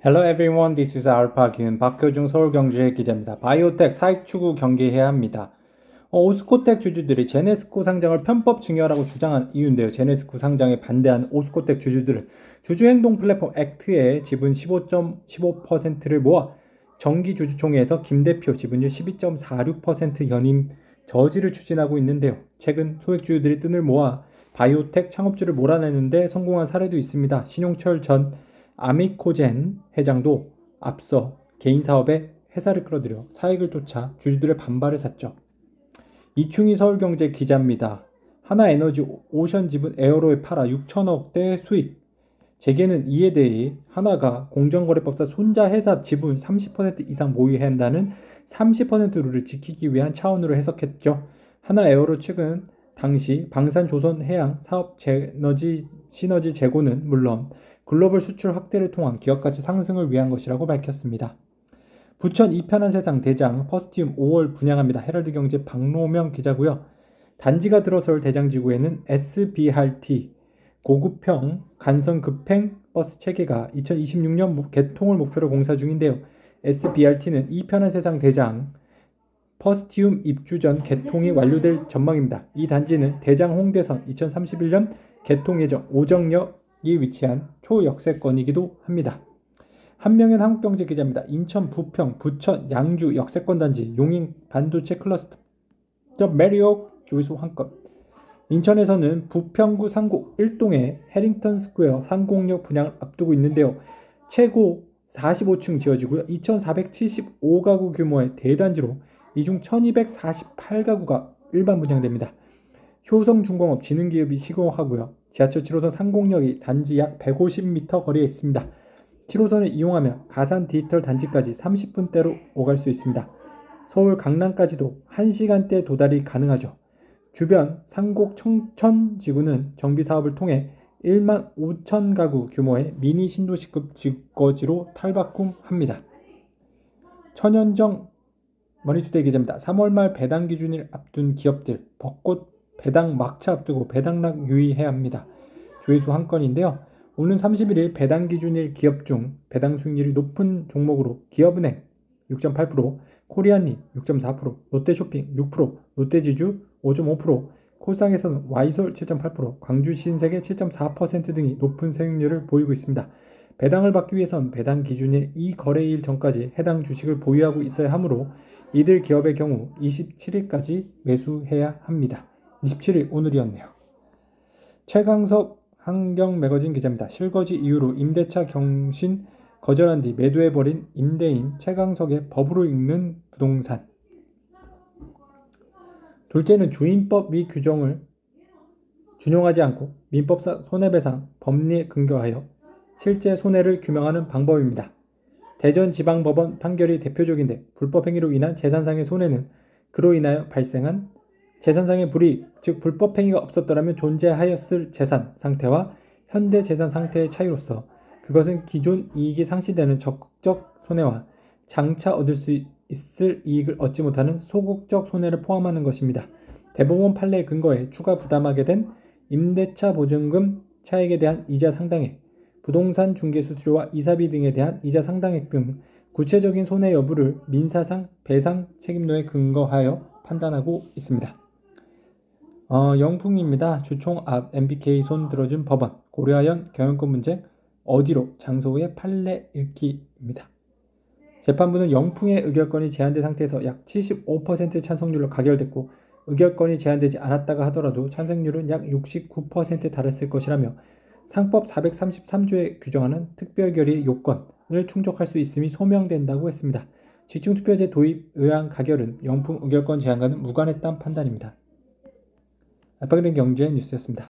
Hello everyone, this is 알파 기은 박효중 서울경제 기자입니다. 바이오텍 사익 추구 경계해야 합니다. 어, 오스코텍 주주들이 제네스코 상장을 편법 증여라고 주장한 이유인데요. 제네스코 상장에 반대한 오스코텍 주주들은 주주행동 플랫폼 액트의 지분 15.15%를 모아 정기 주주총회에서 김 대표 지분율 12.46% 연임 저지를 추진하고 있는데요. 최근 소액 주주들이 뜬을 모아 바이오텍 창업주를 몰아내는데 성공한 사례도 있습니다. 신용철 전 아미코젠 회장도 앞서 개인 사업에 회사를 끌어들여 사익을 쫓아 주주들의 반발을 샀죠. 이충희 서울경제 기자입니다. 하나에너지 오션 지분 에어로에 팔아 6천억대 수익. 재계는 이에 대해 하나가 공정거래법상 손자 회사 지분 30% 이상 보유해야 한다는 30% 룰을 지키기 위한 차원으로 해석했죠. 하나 에어로 측은 당시 방산조선해양 사업 에너지 시너지 재고는 물론 글로벌 수출 확대를 통한 기업 가치 상승을 위한 것이라고 밝혔습니다. 부천 이편한 세상 대장 퍼스티움 5월 분양합니다. 헤럴드 경제 박노명 기자고요. 단지가 들어설 대장지구에는 SBRT 고급형 간선 급행 버스 체계가 2026년 개통을 목표로 공사 중인데요. SBRT는 이편한 세상 대장 퍼스티움 입주 전 개통이 완료될 전망입니다. 이 단지는 대장 홍대선 2031년 개통 예정 오정역 이 위치한 초역세권이기도 합니다. 한명현 한국경제 기자입니다. 인천 부평, 부천, 양주 역세권 단지, 용인 반도체 클러스터, 메리옥 조이소 한건. 인천에서는 부평구 상고 1동의 해링턴 스퀘어 상공역 분양을 앞두고 있는데요. 최고 45층 지어지고요. 2,475가구 규모의 대단지로 이중 1,248가구가 일반 분양됩니다. 효성중공업 지능기업이 시공하고요. 지하철 7호선 상공역이 단지 약 150m 거리에 있습니다. 7호선을 이용하며 가산 디지털 단지까지 30분대로 오갈 수 있습니다. 서울 강남까지도 1시간대 도달이 가능하죠. 주변 상곡 청천 지구는 정비 사업을 통해 1만 5천 가구 규모의 미니 신도시급 주거지로 탈바꿈합니다. 천연정 머니투데이 기자입니다. 3월 말 배당 기준일 앞둔 기업들 벚꽃 배당 막차 앞두고 배당락 유의해야 합니다. 조회수 한 건인데요. 오는 31일 배당 기준일 기업 중 배당 수익률이 높은 종목으로 기업은행 6.8%, 코리안리 6.4%, 롯데쇼핑 6%, 롯데지주 5.5%, 코스닥에서는 와이솔 7.8%, 광주신세계 7.4% 등이 높은 수익률을 보이고 있습니다. 배당을 받기 위해선 배당 기준일 이 거래일 전까지 해당 주식을 보유하고 있어야 하므로 이들 기업의 경우 27일까지 매수해야 합니다. 27일 오늘이었네요. 최강석 환경 매거진 기자입니다. 실거지 이후로 임대차 경신 거절한 뒤 매도해버린 임대인 최강석의 법으로 읽는 부동산. 둘째는 주인법 위 규정을 준용하지 않고 민법상 손해배상 법리에 근거하여 실제 손해를 규명하는 방법입니다. 대전지방법원 판결이 대표적인데 불법 행위로 인한 재산상의 손해는 그로 인하여 발생한 재산상의 불이익, 즉 불법 행위가 없었더라면 존재하였을 재산 상태와 현대 재산 상태의 차이로서 그것은 기존 이익이 상실되는 적극적 손해와 장차 얻을 수 있을 이익을 얻지 못하는 소극적 손해를 포함하는 것입니다. 대법원 판례에 근거해 추가 부담하게 된 임대차 보증금 차액에 대한 이자 상당액, 부동산 중개 수수료와 이사비 등에 대한 이자 상당액 등 구체적인 손해 여부를 민사상 배상 책임론에 근거하여 판단하고 있습니다. 어, 영풍입니다. 주총 앞 MBK 손 들어준 법원 고려하연 경영권 문제 어디로 장소 후에 판례 읽기입니다. 재판부는 영풍의 의결권이 제한된 상태에서 약 75% 찬성률로 가결됐고 의결권이 제한되지 않았다가 하더라도 찬성률은 약 69%에 달했을 것이라며 상법 433조에 규정하는 특별결의 요건을 충족할 수 있음이 소명된다고 했습니다. 지중투표제 도입 의안 가결은 영풍 의결권 제한과는 무관했다는 판단입니다. 알파그린 경제 뉴스였습니다.